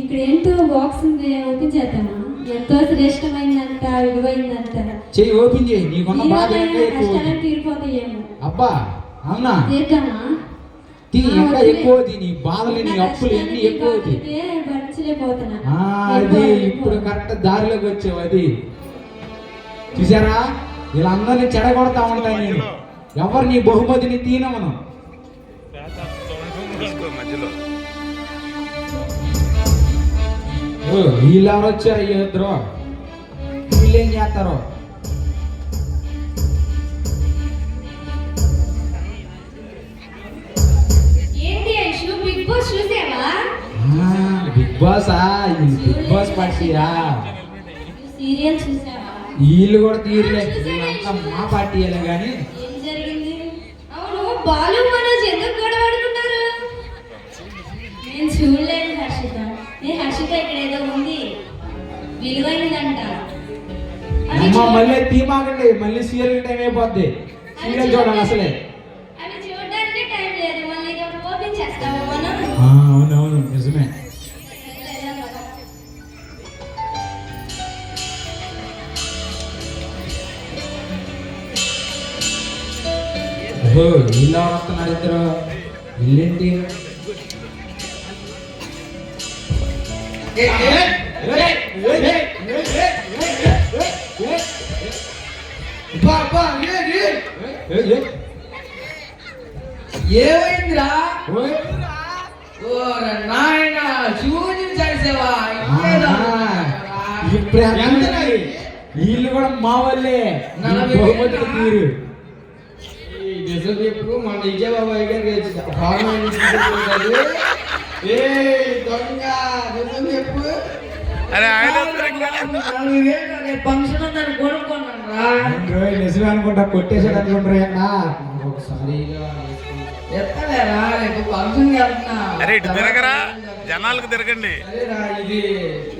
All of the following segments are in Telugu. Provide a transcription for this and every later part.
ఇక్కడ ఏంటో బాక్స్ ఉంది ఓపెన్ చేద్దామా? ఎంతో శ్రేష్టమైందంట విలువైందంట. చెయ్యి ఓపెన్ చేయి నీకున్న బాధ కష్టాలు. తీరిపోతాయేమో. అబ్బా అవునా చేద్దామా తీ ఇంకా. ఎక్కువ నీ బాధలు నీ అప్పులు ఎన్ని ఎక్కువ అది ఇప్పుడు కరెక్ట్ దారిలోకి వచ్చావు అది. చూసారా? వీళ్ళందరినీ చెడగొడతా ఉంటాను నేను. ఎవరు నీ బహుమతిని తీనమను మధ్యలో. ఓ, వీళ్ళు ఎవరు వచ్చారు అయ్యో ఇద్దరు వీళ్ళు ఏం చేస్తారు బిగ్ బాస్ బిగ్ బాసా? ఇది బిగ్ బాస్ పార్టీయా? వీళ్ళు కూడా తీరలే. మా పార్టీయలే కానీ బాలు మనోజ్ ఎందుకు అమ్మ మళ్ళీ తీమాకండి మళ్ళీ సీరియల్ టైం అయిపోద్ది. సీరియల్ చూడాలి అసలే. అవునవును నిజమే. ఎవరు వస్తున్నారు ఇద్దరు. వీళ్ళేంటి? ఏమైందిరా? ఓరే నాయన శివుని చేసేవా? ఇప్పుడు వీళ్ళు కూడా మా వాళ్ళే. తీరు. నిజం చెప్పు మన విజయబాబాయ్ గారికి. ఏ దొంగ నిజం చెప్పు. అరే ఆయన ఫంక్షన్ ఉందని కొనుక్కున్నాను రా రోజు నిజమే అనుకుంటా కొట్టేసాడు అనుకుంటారా ఒకసారి ఎత్తలేరా? రేపు ఫంక్షన్ వెళ్తున్నా అరే ఇటు తిరగరా? జనాలకు తిరగండి. అదేరా ఇది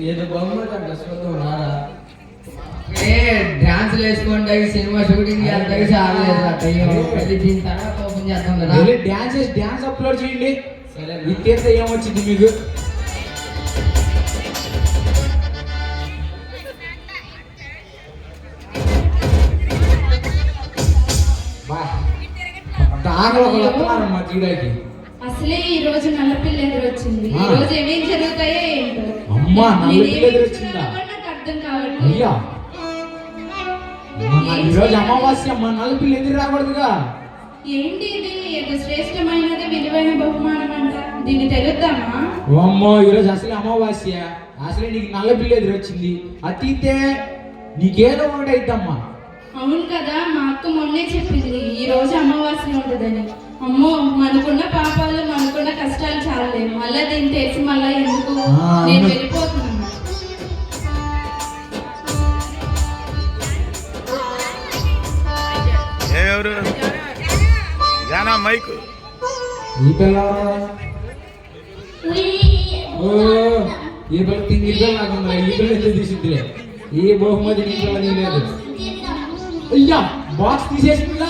ఏదో బొమ్మలు అంట చూద్దాం రారా ఏ డాన్స్ వేసుకోండి సినిమా షూటింగ్ చేస్తాయి చాలా లేదు దీని తర్వాత ఓపెన్ కదా. డ్యాన్స్ అప్లోడ్ చేయండి. సరే ఈ తీర్థ ఏమొచ్చింది మీకు? అసలే ఈ రోజు నల్లపిల్ల ఎదురొచ్చింది. ఈ. రోజు ఏమేం జరుగుతాయో ఏంటో. అమ్మా, నల్ల నేను పిల్ల ఏమేం ఎదురొచ్చిందా? అర్థం కావట్లేదు. అయ్యా. అమ్మా, ఈరోజు అమావాస్య మా నలుపులు ఎదురు రాకూడదుగా ఏంటి ఇది? ఏదో శ్రేష్టమైనది విలువైన బహుమానం అంట. దీన్ని తెలుద్దామా అమ్మో ఈరోజు అసలు అమావాస్య. అసలే నీకు నల్ల పిల్ల ఎదురు వచ్చింది అది తీస్తే నీకేదో ఒకటి అయిద్దమ్మా. అవును కదా మా అక్క మొన్నే చెప్పింది ఈ రోజు అమావాస్య ఉంటుందని. అమ్మో మనకున్న పాపాలు మనకున్న కష్టాలు చాలే. మళ్ళా దీన్ని తెలిసి మళ్ళా ఎందుకు? నేను. వెళ్ళిపోతున్నాను. మైకు. ఈ పిల్ల ఈ పిల్ల తింగి ఈ పిల్ల నాకు ఉందిరా. ఈ పిల్ల ఎందుకు తీసిద్దిలే. ఈ బహుమతి నీ పిల్ల లేదు. అయ్యా బాక్స్ తీసేసిందిగా